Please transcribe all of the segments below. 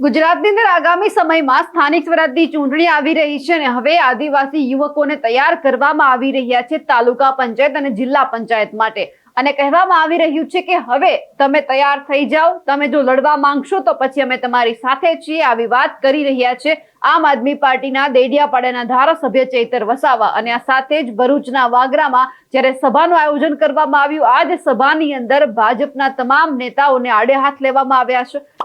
ગુજરાતની અંદર આગામી સમયમાં સ્થાનિક સ્વરાજની ચૂંટણી આવી રહી છે અને હવે આદિવાસી યુવકોને તૈયાર કરવામાં આવી રહ્યા છે તાલુકા પંચાયત અને જિલ્લા પંચાયત માટે. અને કહેવામાં આવી રહ્યું છે કે હવે તમે તૈયાર થઈ જાઓ, તમે જો લડવા માંગશો તો પછી અમે તમારી સાથે છીએ, આવી વાત કરી રહ્યા છે આમ આદમી પાર્ટીના દેડિયાપાડાના ધારાસભ્ય ચૈતર વસાવા. અને આ સાથે જ ભરૂચના વાગરામાં જ્યારે સભાનું આયોજન કરવામાં આવ્યું આ જ સભાની અંદર ભાજપના તમામ નેતાઓને આડે હાથ લેવામાં આવ્યા છે.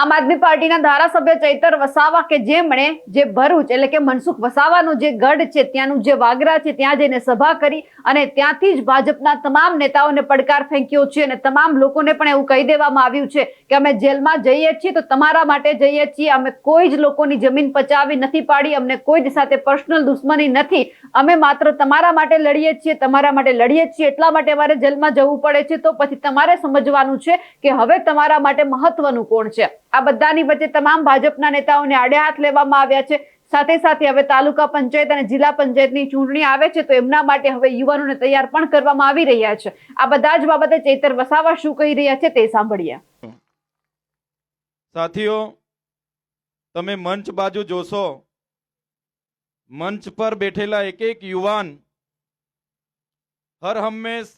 આમ આદમી પાર્ટીના ધારાસભ્ય ચૈતર વસાવા કે જેમણે જે ભરૂચ એટલે કે મનસુખ વસાવાનો જે ગઢ છે, ત્યાંનું જે વાગરા છે, ત્યાં જઈને સભા કરી અને ત્યાંથી જ ભાજપના તમામ નેતાઓને પડકાર ફેંક્યો છે અને તમામ લોકોને પણ એવું કહી દેવામાં આવ્યું છે કે અમે જેલમાં જઈએ છીએ તો તમારા માટે જઈએ છીએ. અમે કોઈ જ લોકોની જમીન પચાવી નથી પાડી, અમને કોઈ જ સાથે પર્સનલ દુશ્મની નથી. અમે માત્ર તમારા માટે લડીએ છીએ, તમારા માટે લડીએ છીએ. એટલા માટે અમારે જેલમાં જવું પડે છે. તો પછી તમારે સમજવાનું છે કે હવે તમારા માટે મહત્વનું કોણ છે? આ બધાની વચ્ચે તમામ ભાજપના નેતાઓને આડે હાથ લેવામાં આવ્યા છે. સાથે સાથે હવે તાલુકા પંચાયત અને જિલ્લા પંચાયતની ચૂંટણી આવે છે તો એમના માટે હવે યુવાનોને તૈયાર પણ કરવામાં આવી રહ્યા છે. આ બધા જ બાબતે ચૈતર વસાવા શું કહી રહ્યા છે તે સાંભળીએ. સાથીઓ, તમે મંચ બાજુ જોશો. મંચ પર બેઠેલા એક એક યુવાન હર હંમેશ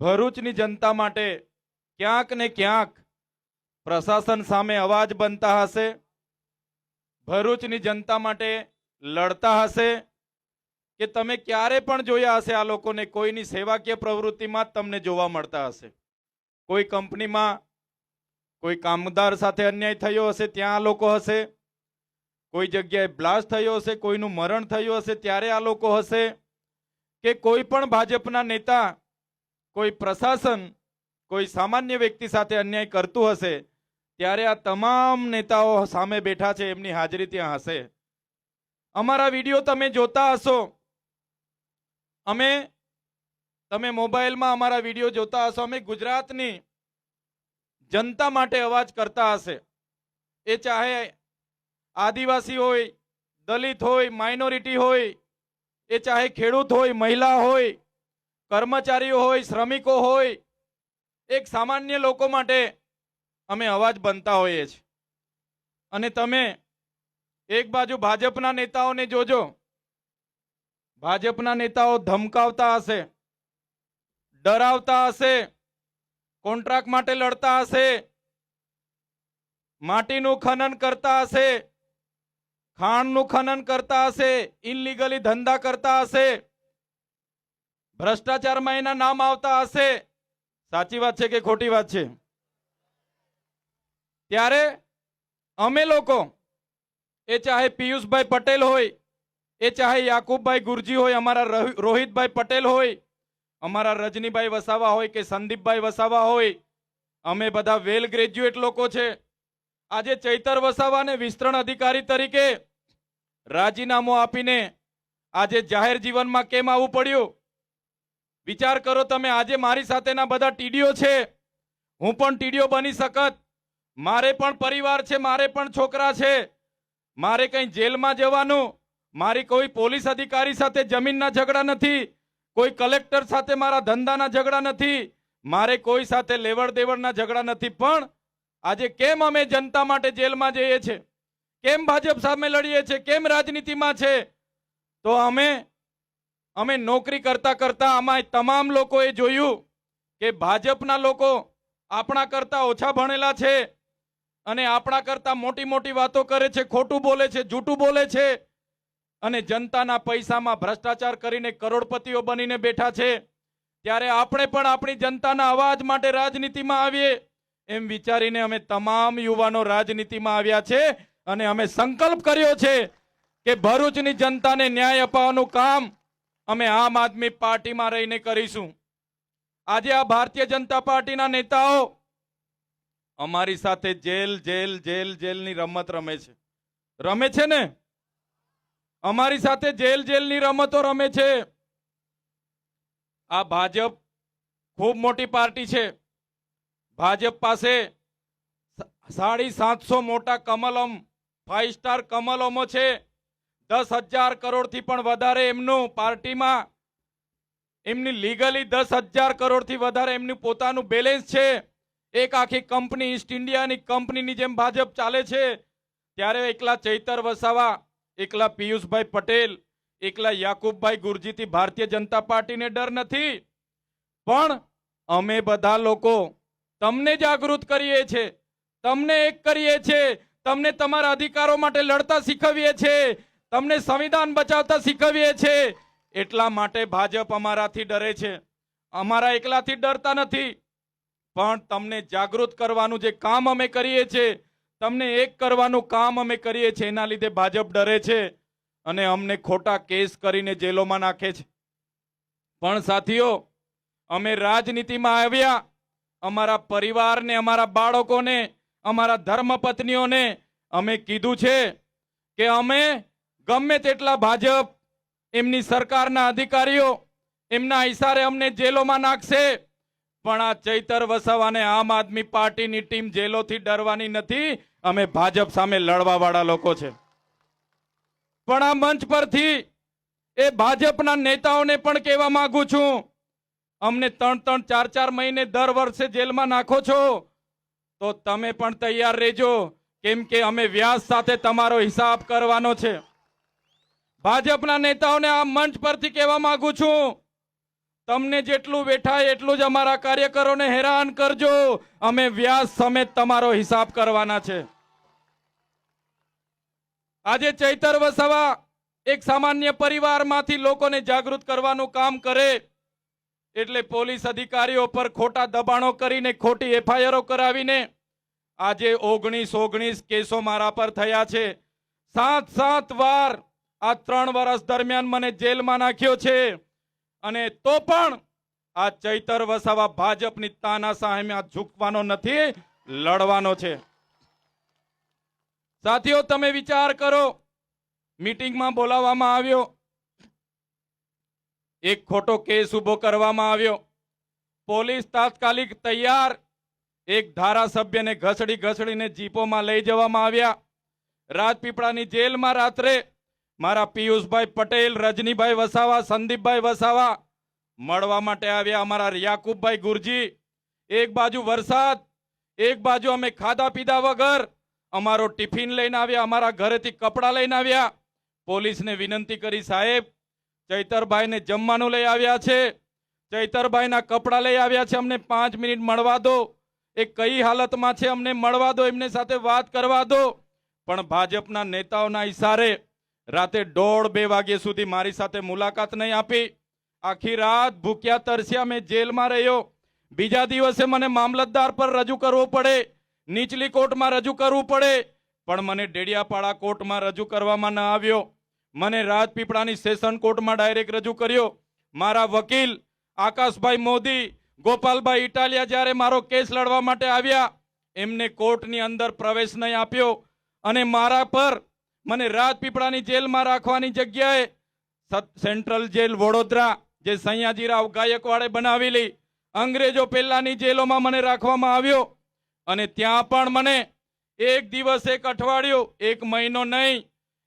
ભરૂચની જનતા માટે ક્યાંક ને ક્યાંક પ્રશાસન સામે અવાજ બનતા હશે, ભરૂચની જનતા માટે લડતા હશે, કે તમે ક્યારે પણ જોયા હશે આ લોકોને કોઈની સેવાકીય પ્રવૃત્તિમાં તમને જોવા મળતા હશે? કોઈ કંપનીમાં કોઈ કામદાર સાથે અન્યાય થયો હશે, ત્યાં આ લોકો હશે? કોઈ જગ્યાએ બ્લાસ્ટ થયો હશે, કોઈનું મરણ થયું હશે, ત્યારે આ લોકો હશે? કે કોઈ પણ ભાજપના નેતા, કોઈ પ્રશાસન કોઈ સામાન્ય વ્યક્તિ સાથે અન્યાય કરતું હશે, ત્યારે આ તમામ નેતાઓ સામે બેઠા છે, એમની હાજરી ત્યાં હશે. અમારા વીડિયો તમે જોતા હશો. અમે, તમે મોબાઈલમાં અમારા વીડિયો જોતા હશો. અમે ગુજરાતની જનતા માટે અવાજ કરતા હશે. એ ચાહે આદિવાસી હોય, દલિત હોય, માઇનોરિટી હોય, એ ચાહે ખેડૂત હોય, મહિલા હોય, કર્મચારીઓ હોય, શ્રમિકો હોય એક સામાન્ય લોકો માટે અમે અવાજ બનતા હોઈએ છીએ. અને તમે એક બાજુ ભાજપના નેતાઓને જોજો. ભાજપના નેતાઓ ધમકાવતા હશે, ડરાવતા હશે, કોન્ટ્રાક્ટ માટે લડતા હશે, માટીનું ખનન કરતા હશે, ખાણનું ખનન કરતા હશે ઇનલીગલી ધંધા કરતા હશે, ભ્રષ્ટાચારમાં એના નામ આવતા હશે સાચી વાત છે કે ખોટી વાત છે? ત્યારે અમે લોકો, એ ચાહે પિયુષભાઈ પટેલ હોય, એ ચાહે યાકુબભાઈ ગુરજી હોય, અમારા રોહિ- રોહિતભાઈ પટેલ હોય, અમારા રજનીભાઈ વસાવા હોય કે સંદીપભાઈ વસાવા હોય, અમે બધા વેલ ગ્રેજ્યુએટ લોકો છે. આજે ચૈતર વસાવાને વિસ્તરણ અધિકારી તરીકે રાજીનામું આપીને આજે જાહેર જીવનમાં કેમ આવવું પડ્યું? વિચાર કરો તમે, આજે મારી સાથેના બધા ટીડીઓ છે. હું પણ ટીડીઓ બની શકત. મારે પણ પરિવાર છે, મારે પણ છોકરા છે. મારે કંઈ જેલમાં જવાનું. મારી કોઈ પોલીસ અધિકારી સાથે જમીનના ઝઘડા નથી. કોઈ કલેક્ટર સાથે મારા ધંધાના ઝઘડા નથી. મારે કોઈ સાથે લેવડ દેવડના ઝઘડા નથી. પણ આજે કેમ અમે જનતા માટે જેલમાં જઈએ છીએ કેમ ભાજપ સામે લડીએ છીએ કેમ રાજનીતિમાં છે? તો અમે અમે નોકરી કરતા કરતા આમાં તમામ લોકોએ જોયું કે ભાજપના લોકો આપણા કરતા ઓછા ભણેલા છે અને આપણા કરતા મોટી મોટી વાતો કરે છે, ખોટું બોલે છે, જૂઠું બોલે છે અને જનતાના પૈસામાં ભ્રષ્ટાચાર કરીને કરોડપતિઓ બનીને બેઠા છે. ત્યારે આપણે પણ આપણી જનતાના અવાજ માટે રાજનીતિમાં આવીએ એમ વિચારીને અમે તમામ યુવાનો રાજનીતિમાં આવ્યા છે અને અમે સંકલ્પ કર્યો છે કે ભરૂચની જનતાને ન્યાય અપાવવાનું કામ અમે આમ આદમી પાર્ટીમાં રહીને કરીશું. આજે આ ભારતીય જનતા પાર્ટીના નેતાઓ અમારી સાથે જેલ જેલ જેલ, જેલની રમત રમે છે. રમે છે ને? અમારી સાથે જેલ, જેલની રમતો રમે છે. આ ભાજપ ખૂબ મોટી પાર્ટી છે. ભાજપ પાસે સાડી સાતસો મોટા કમલમ ફાઈવ સ્ટાર કમલમો છે. દસ હજાર કરોડથી પણ વધારે એમનું પાર્ટીમાં, એમની લીગલી દસ હજાર કરોડથી વધારે એમનું પોતાનું બેલેન્સ છે. એક આખી કંપની ઈસ્ટ ઇન્ડિયાની કંપનીની જેમ ભાજપ ચાલે છે. ત્યારે એકલા ચૈતર વસાવા, એકલા પિયુષભાઈ પટેલ, એકલા યાકુબભાઈ ગુરજીથી ભારતીય જનતા પાર્ટીને ડર નથી. પણ અમે બધા લોકો તમને જાગૃત કરીએ છીએ. તમને એક કરીએ છીએ. તમને તમારા અધિકારો માટે લડતા શીખવીએ છે તમને સંવિધાન બચાવતા શીખવીએ છીએ. એટલા માટે ભાજપ અમારાથી ડરે છે. અમારા એકલાથી ડરતા નથી. પણ તમને જાગૃત કરવાનું જે કામ અમે કરીએ છીએ, તમને એક કરવાનું કામ અમે કરીએ છીએ, એના લીધે ભાજપ ડરે છે અને અમને ખોટા કેસ કરીને જેલોમાં નાખે છે. પણ સાથીઓ, અમે રાજનીતિમાં આવ્યા. અમારા પરિવારને, અમારા બાળકોને, અમારા ધર્મપત્નીઓને અમે કીધું છે કે અમે ગમે તેટલા ભાજપ, એમની સરકારના અધિકારીઓ, એમના ઇશારે અમને જેલોમાં નાખશે. પણ આ ચૈતર વસાવાને આમ આદમી પાર્ટીની ટીમ જેલોથી ડરવાની નથી. અમે ભાજપ સામે લડવાવાળા લોકો છે. પણ આ મંચ પરથી એ ભાજપના નેતાઓને પણ કહેવા માંગુ છું. અમને ત્રણ ત્રણ ચાર ચાર મહિને દર વર્ષે જેલમાં નાખો છો. તો તમે પણ તૈયાર રહેજો. કેમ કે અમે વ્યાસ સાથે તમારો હિસાબ કરવાનો છે. ભાજપના નેતાઓને આ મંચ પરથી કહેવા માંગુ છું, તમને જેટલું બેઠાય એટલું જ અમારા કાર્યકરોને હેરાન કરજો. અમે વ્યાસ સમેત તમારો હિસાબ કરવાના છે. આજે ચૈતર વસાવા એક સામાન્ય પરિવારમાંથી લોકોને જાગૃત કરવાનું કામ કરે, એટલે પોલીસ અધિકારીઓ પર ખોટા દબાણો કરીને ખોટી એફઆઈઆરો કરાવીને આજે ઓગણીસ ઓગણીસ કેસો મારા પર થયા છે. સાત સાત વાર આ ત્રણ વર્ષ દરમિયાન મને જેલમાં નાખ્યો છે. અને તો પણ આ ચૈતર વસાવા ભાજપની તાના સામે આ ઝૂકવાનો નથી, લડવાનો છે. સાથીઓ, તમે વિચાર કરો, મીટિંગમાં બોલાવવામાં આવ્યો. એક ખોટો કેસ ઊભો કરવામાં આવ્યો. પોલીસ તાત્કાલિક તૈયાર, એક ધારાસભ્યને ઘસડી ઘસડીને જીપોમાં લઈ જવામાં આવ્યા. રાજપીપળાની જેલમાં રાત્રે મારા પિયુષભાઈ પટેલ, રજનીભાઈ વસાવા, સંદીપભાઈ વસાવા મળવા માટે આવ્યા અમારા યાકુબભાઈ ગુરજી. એક બાજુ વરસાદ, એક બાજુ અમે ખાધા પીધા વગર અમારો ટિફિન લઈને આવ્યા, અમારા ઘરેથી કપડાં લઈને આવ્યા. પોલીસને વિનંતી કરી, સાહેબ, ચૈતરભાઈને જમવાનું લઈ આવ્યા છે. ચૈતરભાઈના કપડાં લઈ આવ્યા છે, અમને પાંચ મિનિટ મળવા દો. એ કઈ હાલતમાં છે, અમને મળવા દો, એમને સાથે વાત કરવા દો. પણ ભાજપના નેતાઓના ઈશારે રાતે દોઢ બે વાગ્યા સુધી મારી સાથે મુલાકાત નહીં આપી. આખી રાત ભૂખ્યા તરસ્યા મેં જેલમાં રહ્યો. બીજા દિવસે મને મામલતદાર પર રજૂ કરવો પડે. નીચલી કોર્ટમાં રજૂ કરવું પડે. પણ મને ડેડિયાપાડા કોર્ટમાં રજૂ કરવામાં ન આવ્યો. મને રાજપીપળાની સેશન કોર્ટમાં ડાયરેક્ટ રજૂ કર્યો. મારા વકીલ આકાશભાઈ મોદી, ગોપાલભાઈ ઇટાલિયા જ્યારે મારો કેસ લડવા માટે આવ્યા, એમને કોર્ટની અંદર પ્રવેશ નહીં આપ્યો. અને મારા પર મને રાજપીપળાની જેલમાં રાખવાની જગ્યાએ સેન્ટ્રલ જેલ વડોદરા, જે સૈયાજીરાવ ગાયકવાડે બનાવેલી અંગ્રેજો પહેલાની જેલોમાં મને રાખવામાં આવ્યો. અને ત્યાં પણ મને એક દિવસ, એક અઠવાડિયું, એક મહિનો નહીં,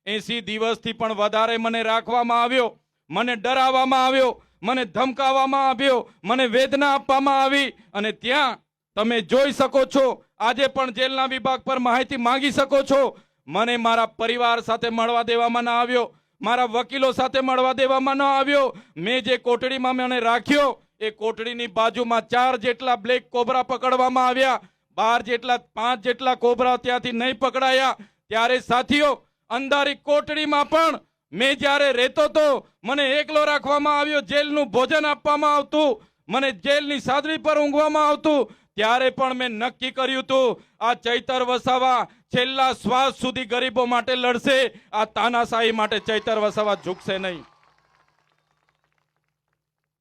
એસી દિવસથી પણ વધારે મને રાખવામાં આવ્યો. મને ડરાવવામાં આવ્યો, મને ધમકાવવામાં આવ્યો, મને વેદના આપવામાં આવી. અને ત્યાં તમે જોઈ શકો છો, આજે પણ જેલના વિભાગ પર માહિતી માંગી શકો છો. મને મારા પરિવાર સાથે મળવા દેવામાં ન આવ્યો, મારા વકીલો સાથે મળવા દેવામાં ન આવ્યો. મેં જે કોટડીમાં મને રાખ્યો, એ કોટડીની બાજુમાં ચાર જેટલા બ્લેક કોબરા પકડવામાં આવ્યા. બાર જેટલા, પાંચ જેટલા કોબરા ત્યાંથી નહીં પકડાયા. ત્યારે સાથીઓ, અંધારી કોટડીમાં પણ મેં જ્યારે રહેતો તો મને એકલો રાખવામાં આવ્યો, જેલનું ભોજન આપવામાં આવતું. મને જેલની સાદડી પર ઊંઘવામાં આવતું. ત્યારે પણ મેં નક્કી કર્યું હતું, આ ચૈતર વસાવા છેલ્લા શ્વાસ સુધી ગરીબો માટે લડશે, આ તાનાશાહી માટે ચૈતર વસાવા ઝૂકશે નહીં.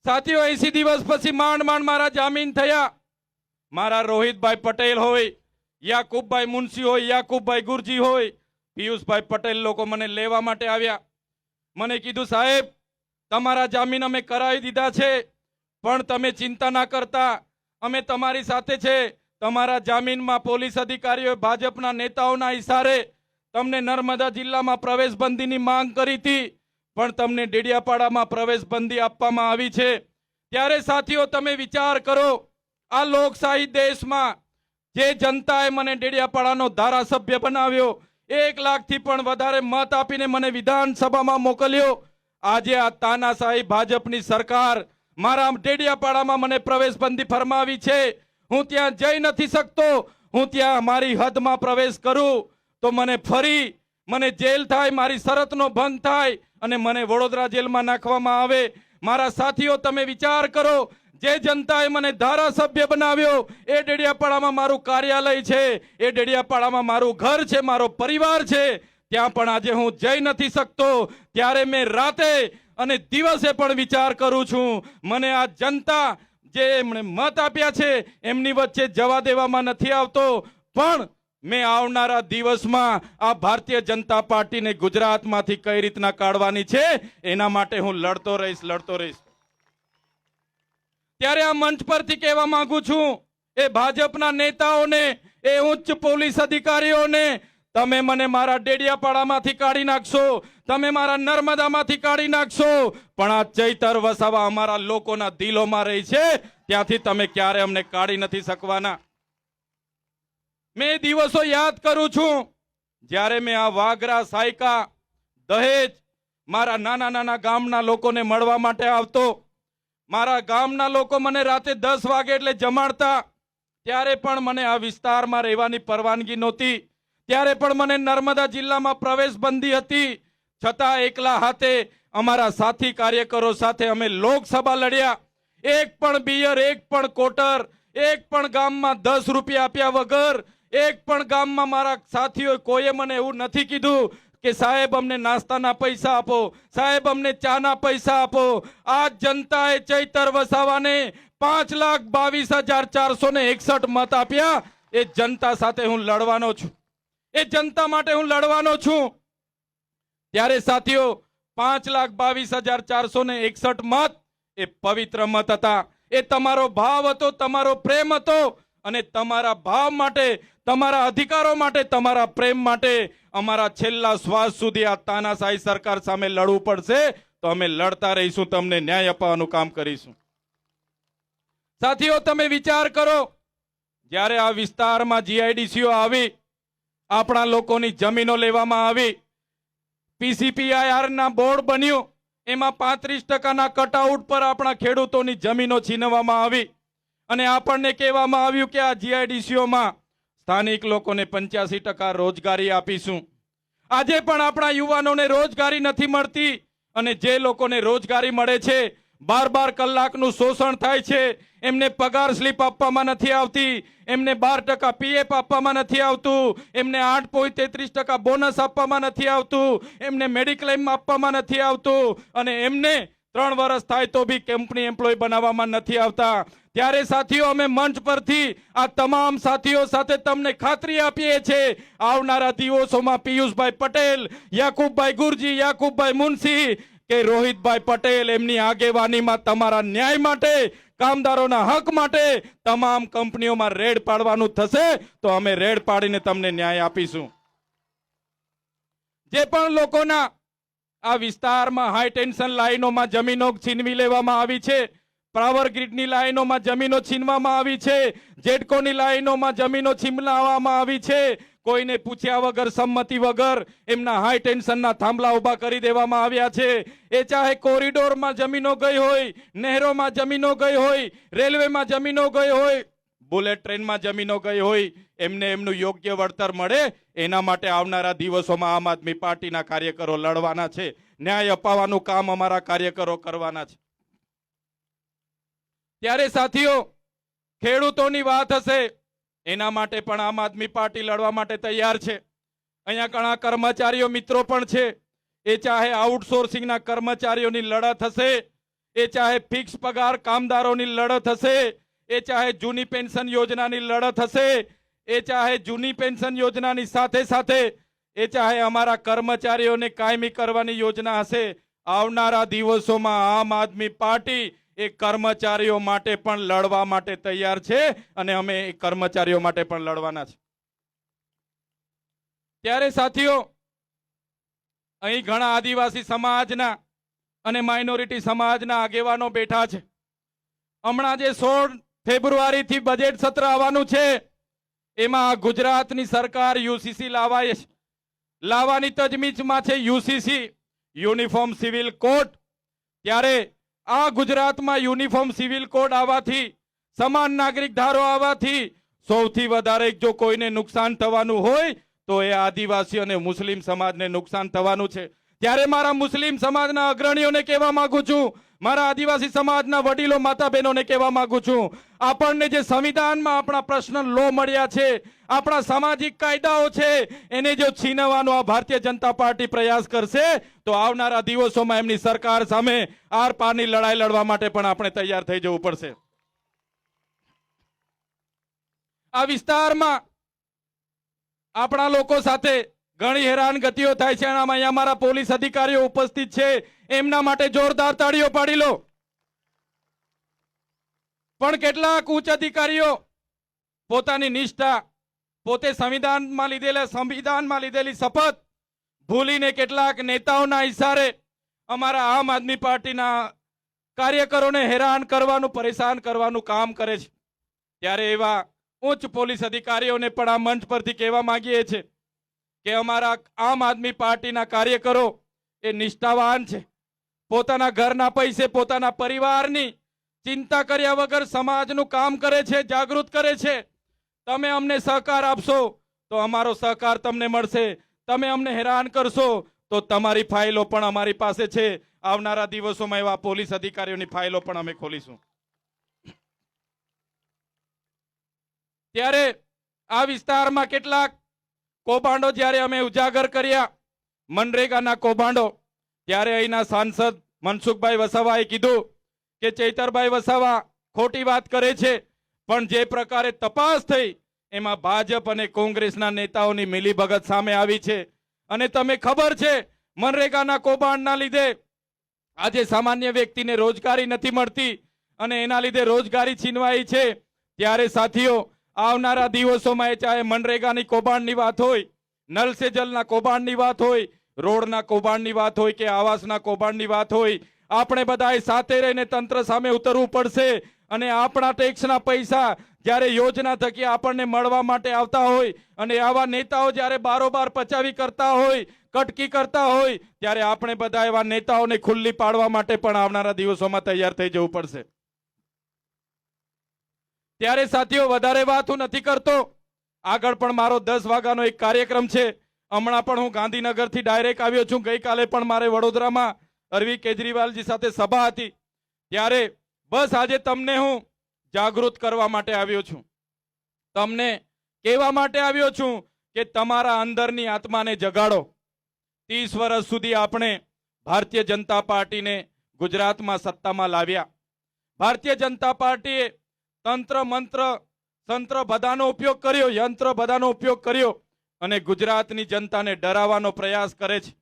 સાથીઓ એસી દિવસ પછી માંડ માંડ મારા જામીન થયા. મારા રોહિતભાઈ પટેલ હોય, યાકુબભાઈ મુનશી હોય, યાકુબભાઈ ગુરજી હોય, પિયુષભાઈ પટેલ લોકો મને લેવા માટે આવ્યા. મને કીધું, સાહેબ, તમારા જામીન અમે કરાવી દીધા છે, પણ તમે ચિંતા ના કરતા. અમે તમારી સાથે છે. તમારા જામીનમાં પોલીસ અધિકારીઓએ ભાજપના નેતાઓના ઇશારે તમને નર્મદા જિલ્લામાં પ્રવેશબંધીની માંગ કરી હતી, પણ તમને ડેડિયાપાડામાં પ્રવેશબંધી આપવામાં આવી છે. ત્યારે સાથીઓ, તમે વિચાર કરો, આ લોકશાહી દેશમાં જે જનતાએ મને ડેડિયાપાડાનો ધારાસભ્ય બનાવ્યો, એક લાખથી પણ વધારે મત આપીને મને વિધાનસભામાં મોકલ્યો. આજે આ તાનાશાહી ભાજપની સરકાર મારા ડેડિયાપાડામાં મને પ્રવેશબંધી ફરમાવી છે. હું ત્યાં જઈ નથી શકતો. હું ત્યાં મારી હદમાં પ્રવેશ કરું. તો મને ફરી, મને જેલ થાય, મારી શરતનો ભંગ થાય અને મને વડોદરા જેલમાં નાખવામાં આવે. મારા સાથીઓ, તમે વિચાર કરો, જે જનતાએ મને ધારાસભ્ય બનાવ્યો, એ ડેડિયાપાડામાં મારું કાર્યાલય છે. એ ડેડિયાપાડામાં મારું ઘર છે, મારો પરિવાર છે. ત્યાં પણ આજે હું જઈ નથી શકતો. ત્યારે મેં રાતે અને દિવસે પણ વિચાર કરું છું, મને આ જનતા જે એમણે મત આપ્યા છે, એમની વચ્ચે જવા દેવામાં નથી આવતો. પણ મેં આવનારા દિવસમાં આ ભારતીય જનતા પાર્ટીને ગુજરાતમાંથી કઈ રીતના કાઢવાની છે, એના માટે હું લડતો રહીશ લડતો રહીશ. ત્યારે આ મંચ પરથી કહેવા માંગુ છું, એ ભાજપના નેતાઓને, એ ઉચ્ચ પોલીસ અધિકારીઓને, તમે મને મારા ડેડિયાપાડામાંથી કાઢી નાખશો તમે મારા નર્મદામાંથી કાઢી નાખશો. પણ આ ચૈતર વસાવા અમારા લોકોના દિલોમાં રહી છે. ત્યાંથી તમે ક્યારે અમને કાઢી નથી શકવાના? મેં દિવસો યાદ કરું છું. જ્યારે મેં આ વાગરા સાયકા, દહેજ મારા નાના નાના ગામના લોકોને મળવા માટે આવતો. મારા ગામના લોકો મને રાતે દસ વાગે એટલે જમાડતા. ત્યારે પણ મને આ વિસ્તારમાં રહેવાની પરવાનગી નહોતી. ત્યારે પણ મને નર્મદા જિલ્લામાં પ્રવેશ બંધી હતી. છતાં એકલા હાથે અમારા સાથી કાર્યકરો સાથે અમે લોકસભા લડ્યા. એક પણ બિયર એક પણ કોટર, એક પણ ગામમાં દસ રૂપિયા આપ્યા વગર, એક પણ ગામમાં મારા સાથીઓ કોઈએ મને એવું નથી કીધું કે સાહેબ અમને નાસ્તાના પૈસા આપો, સાહેબ અમને ચાના પૈસા આપો. આ જનતાએ ચૈતર વસાવાને પાંચ લાખ બાવીસ હજાર ચારસો ને એકસઠ મત આપ્યા. એ જનતા સાથે હું લડવાનો છું. એ જનતા માટે હું લડવાનો છું. ત્યારે સાથીઓ, પાંચ લાખ બાવીસ હજાર ચારસો ને એકસઠ મત એ પવિત્ર મત હતા. એ તમારો ભાવ હતો, તમારો પ્રેમ હતો અને તમારા ભાવ માટે, તમારા અધિકારો માટે, તમારા પ્રેમ માટે અમારા છેલ્લા શ્વાસ સુધી આ તાનાશાહી સરકાર સામે લડવું પડશે તો અમે લડતા રહીશું, તમને ન્યાય અપાવવાનું કામ કરીશું. સાથીઓ, તમે વિચાર કરો, જ્યારે આ વિસ્તારમાં જીઆઈડીસીઓ આવી, આપણા લોકોની જમીનો લેવામાં આવી પીસીપીઆઈઆર ના બોર્ડ બન્યું. એમાં પાંત્રીસ ટકાના કટઆઉટ પર આપણા ખેડૂતોની જમીનો છીનવામાં આવી. અને આપણને કહેવામાં આવ્યું કે આ જીઆઈડીસીઓમાં સ્થાનિક લોકોને પંચ્યાસી ટકા રોજગારી આપીશું. આજે પણ આપણા યુવાનોને રોજગારી નથી મળતી અને જે લોકોને રોજગારી મળે છે બાર બાર કલાકનું શોષણ થાય છે. એમને પગાર સ્લીપ આપવામાં નથી આવતી. એમને બાર ટકા પીએફ આપવામાં નથી આવતું. એમને આઠ પોઈન્ટ તેત્રીસ ટકા બોનસ આપવામાં નથી આવતું. એમને મેડિક્લેમ આપવામાં નથી આવતું. અને એમને ત્રણ વર્ષ થાય તો બી કંપની એમ્પ્લોય બનાવવામાં નથી આવતા. ત્યારે સાથીઓ, અમે મંચ પરથી આ તમામ સાથીઓ સાથે તમને ખાતરી આપીએ છીએ. આવનારા દિવસોમાં પિયુષભાઈ પટેલ, યાકુબભાઈ ગુરજી, યાકુબભાઈ મુનશી કે રોહિતભાઈ પટેલ એમની આગેવાનીમાં તમારા ન્યાય માટે, કામદારોના હક માટે તમામ કંપનીઓમાં રેડ પાડવાનું થશે, તો અમે રેડ પાડીને તમને ન્યાય આપીશું. જે પણ લોકોના આ વિસ્તારમાં હાઈ ટેન્શન લાઈનોમાં જમીનો છીનવી લેવામાં આવી છે પાવર ગ્રીડની લાઈનોમાં જમીનો છીનવામાં આવી છે જેટકોની લાઈનોમાં જમીનો છીનવામાં આવી છે કોઈને પૂછ્યા વગર, સંમતિ વગર એમના હાઈ ટેન્શનના થાંભલા ઊભા કરી દેવામાં આવ્યા છે. એ ચાહે કોરિડોરમાં જમીનો ગઈ હોય, નહેરોમાં જમીનો ગઈ હોય, રેલવેમાં જમીનો ગઈ હોય, બુલેટ ટ્રેનમાં જમીનો ગઈ હોય, એમને એમનું યોગ્ય વળતર મળે, એના માટે આવનારા દિવસોમાં આમ આદમી પાર્ટીના કાર્યકરો લડવાના છે. ન્યાય અપાવવાનું કામ અમારા કાર્યકરો કરવાના છે. ત્યારે સાથીઓ, ખેડૂતોની વાત હશે. એના માટે પણ આમ આદમી પાર્ટી લડવા માટે તૈયાર છે. અહીંયા ઘણા કર્મચારીઓ, મિત્રો પણ છે. એ ચાહે આઉટસોર્સિંગના કર્મચારીઓની લડત હશે, એ ચાહે ફિક્સ પગાર કામદારોની લડત હશે, એ ચાહે જૂની પેન્શન યોજનાની લડત હશે, એ ચાહે જૂની પેન્શન યોજનાની સાથે સાથે, એ ચાહે અમારા કર્મચારીઓને કાયમી કરવાની યોજના હશે. આવનારા દિવસોમાં આમ આદમી પાર્ટી એ કર્મચારીઓ માટે પણ લડવા માટે તૈયાર છે અને અમે એ કર્મચારીઓ માટે પણ લડવાના છે. ત્યારે સાથીઓ, અહીં ઘણા આદિવાસી સમાજના અને માઇનોરિટી સમાજના આગેવાનો બેઠા છે. હમણાં જે સોળ ફેબ્રુઆરીથી બજેટ સત્ર આવવાનું છે, એમાં ગુજરાતની સરકાર યુસીસી લાવાય લાવવાની તજવીજમાં છે યુસીસી, યુનિફોર્મ સિવિલ કોડ. ત્યારે આ ગુજરાતમાં યુનિફોર્મ સિવિલ કોડ આવવાથી, સમાન નાગરિક ધારો આવવાથી, સૌથી વધારે જો કોઈને નુકસાન થવાનું હોય, તો એ આદિવાસી અને મુસ્લિમ સમાજને નુકસાન થવાનું છે. ત્યારે મારા મુસ્લિમ સમાજના અગ્રણીઓને કહેવા માંગુ છું, મારા આદિવાસી સમાજના વડીલો માતા બહેનોને કહેવા માંગુ છું, આપણને જે સંવિધાનમાં આપણા પ્રશ્ન લો મળ્યા છે, આપણા સામાજિક કાયદાઓ છે, એને જો છીનવાનો આ ભારતીય જનતા પાર્ટી પ્રયાસ કરશે, તો આવનારા દિવસોમાં એમની સરકાર સામે આર પારની લડાઈ લડવા માટે પણ આપણે તૈયાર થઈ જવું પડશે. આ વિસ્તારમાં આપણા લોકો સાથે ઘણી હેરાનગતિઓ થાય છે અને અહીંયા અમારા પોલીસ અધિકારીઓ ઉપસ્થિત છે. એમના માટે જોરદાર તાળીઓ પાડી લો. પણ કેટલાક ઉચ્ચ અધિકારીઓ પોતાની નિષ્ઠા, પોતે સંવિધાનમાં લીધેલા, સંવિધાનમાં લીધેલી શપથ ભૂલીને કેટલાક નેતાઓના ઇશારે અમારા આમ આદમી પાર્ટીના કાર્યકરોને હેરાન કરવાનું, પરેશાન કરવાનું કામ કરે છે. ત્યારે એવા ઉચ્ચ પોલીસ અધિકારીઓને પણ આ મંચ પરથી કહેવા માંગીએ છીએ. કે અમારા આમ આદમી પાર્ટીના કાર્યકરો એ નિષ્ઠાવાન છે. પોતાના ઘરના પૈસે પોતાના પરિવારની ચિંતા કર્યા વગર સમાજનું કામ કરે છે, જાગૃત કરે છે. તમે અમને સહકાર આપશો તો અમારો સહકાર તમને મળશે. તમે અમને હેરાન કરશો તો તમારી ફાઇલો પણ અમારી પાસે છે. આવનારા દિવસોમાં એવા પોલીસ અધિકારીઓની ફાઇલો પણ અમે ખોલીશું. ત્યારે આ વિસ્તારમાં કેટલાક કૌભાંડો જ્યારે અમે ઉજાગર કર્યા, મનરેગાના કૌભાંડો, ત્યારે અહીંના સાંસદ મનસુખભાઈ વસાવાએ કીધું કે ચૈતરભાઈ વસાવા ખોટી વાત કરે છે, પણ જે પ્રકારે તપાસ થઈ, એમાં ભાજપ અને કોંગ્રેસના નેતાઓની મિલીભગત સામે આવી છે. અને તમે ખબર છે, મનરેગાના કૌભાંડના લીધે આજે સામાન્ય વ્યક્તિને રોજગારી નથી મળતી અને એના લીધે રોજગારી છીનવાઈ છે. ત્યારે સાથીઓ આવનારા દિવસોમાં એ ચાહે મનરેગાની કૌભાંડની વાત હોય નલ સે જલના કૌભાંડની વાત હોય, રોડના કૌભાંડની વાત હોય કે આવાસના કૌભાંડની વાત હોય, આપણે બધાએ સાથે રહીને તંત્ર સામે ઉતરવું પડશે અને આપણા ટેક્સના પૈસા જ્યારે યોજના થકી આપણને મળવા માટે આવતા હોય અને આવા નેતાઓ જ્યારે બારોબાર પચાવી કરતા હોય, કટકી કરતા હોય, ત્યારે આપણે બધા એવા નેતાઓને ખુલ્લી પાડવા માટે પણ આવનારા દિવસોમાં તૈયાર થઈ જવું પડશે. ત્યારે સાથીઓ, વધારે વાત હું નથી કરતો. આગળ પણ મારો દસ વાગ્યાનો એક કાર્યક્રમ છે. હમણાં પણ હું ગાંધીનગરથી ડાયરેક્ટ આવ્યો છું. ગઈકાલે પણ મારે વડોદરામાં અરવિંદ કેજરીવાલજી સાથે સભા હતી. ત્યારે બસ આજે તમને હું જાગૃત કરવા માટે આવ્યો છું. તમને કહેવા માટે આવ્યો છું કે તમારા અંદરની આત્માને જગાડો. ત્રીસ વર્ષ સુધી આપણે ભારતીય જનતા પાર્ટીને ગુજરાતમાં સત્તામાં લાવ્યા. ભારતીય જનતા પાર્ટીએ તંત્ર, મંત્ર તંત્ર બધાનો ઉપયોગ કર્યો, યંત્ર બધાનો ઉપયોગ કર્યો અને ગુજરાતની જનતાને ડરાવવાનો પ્રયાસ કરે છે.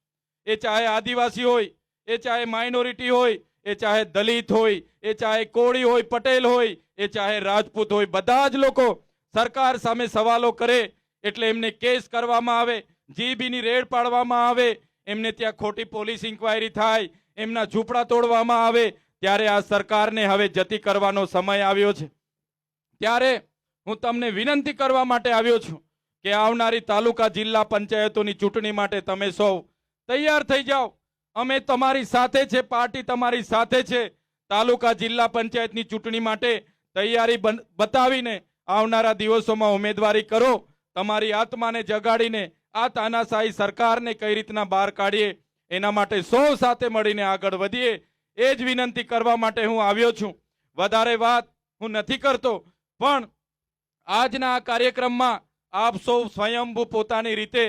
એ ચાહે આદિવાસી હોય, એ ચાહે માઇનોરિટી હોય, એ ચાહે દલિત હોય, એ ચાહે કોળી હોય, પટેલ હોય, એ ચાહે રાજપૂત હોય, બધા જ લોકો સરકાર સામે સવાલો કરે એટલે એમને કેસ કરવામાં આવે, જીબીની રેડ પાડવામાં આવે, એમને ત્યાં ખોટી પોલીસ ઇન્કવાયરી થાય, એમના ઝૂંપડા તોડવામાં આવે, ત્યારે આ સરકારને હવે જતી કરવાનો સમય આવ્યો છે. ત્યારે હું તમને વિનંતી કરવા માટે આવ્યો છું કે આવનારી તાલુકા જિલ્લા પંચાયતોની ચૂંટણી માટે તમે સૌ તૈયાર થઈ જાઓ. અમે તમારી સાથે છે, પાર્ટી તમારી સાથે છે. તાલુકા જિલ્લા પંચાયતની ચૂંટણી માટે તૈયારી બતાવીને આવનારા દિવસોમાં ઉમેદવારી કરો. તમારી આત્માને જગાડીને આ તાનાશાહી સરકારને કઈ રીતના બહાર કાઢીએ, એના માટે સૌ સાથે મળીને આગળ વધીએ. એ જ વિનંતી કરવા માટે હું આવ્યો છું. વધારે વાત હું નથી કરતો. પણ આજના આ કાર્યક્રમમાં આપ સૌ સ્વયંભૂ પોતાની રીતે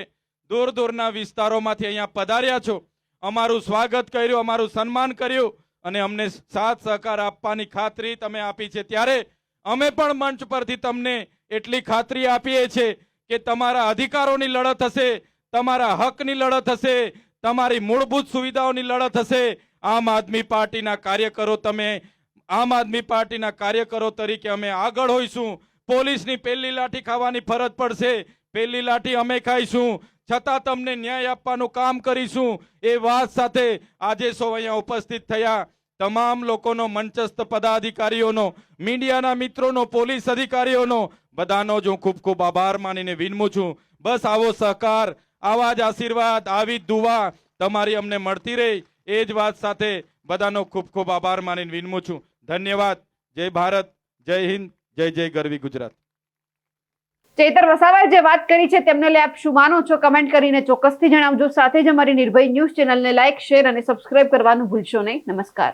દૂર દૂરના વિસ્તારોમાંથી અહીંયા પધાર્યા છો. અમારું સ્વાગત કર્યું, અમારું સન્માન કર્યું અને અમને સાથ સહકાર આપવાની ખાતરી તમે આપી છે. ત્યારે અમે પણ મંચ પરથી તમને એટલી ખાતરી આપીએ છીએ કે તમારા અધિકારોની લડત હશે, તમારા હકની લડત હશે, તમારી મૂળભૂત સુવિધાઓની લડત હશે. આમ આદમી પાર્ટીના કાર્યકરો, તમે આમ આદમી પાર્ટીના કાર્યકરો તરીકે અમે આગળ હોઈશું. પોલીસની પહેલી લાઠી ખાવાની ફરજ પડશે. પહેલી લાઠી અમે ખાઈશું. છતાં તમને ન્યાય આપવાનું કામ કરીશું. એ વાત સાથે આજે સૌ અહીંયા ઉપસ્થિત થયા. તમામ લોકોનો મંચસ્થ પદાધિકારીઓનો, મીડિયાના મિત્રોનો, પોલીસ અધિકારીઓનો, બધાનો જ હું ખૂબ ખૂબ આભાર માનીને વિનમું છું. બસ આવો સહકાર, આવા જ આશીર્વાદ, આવી દુવા તમારી અમને મળતી રહે. એ જ વાત સાથે બધાનો ખૂબ ખૂબ આભાર માનીને વિનમું છું. ધન્યવાદ. જય ભારત, જય હિન્દ, જય જય ગરવી ગુજરાત. ચેતર વસાવાએ જે વાત કરી છે તેમને લઈ આપ શું માનો છો? કમેન્ટ કરીને ચોક્કસથી જણાવજો. સાથે જ અમારી નિર્ભય ન્યૂઝ ચેનલને લાઇક શેર અને સબસ્ક્રાઇબ કરવાનું ભૂલશો નહીં. નમસ્કાર.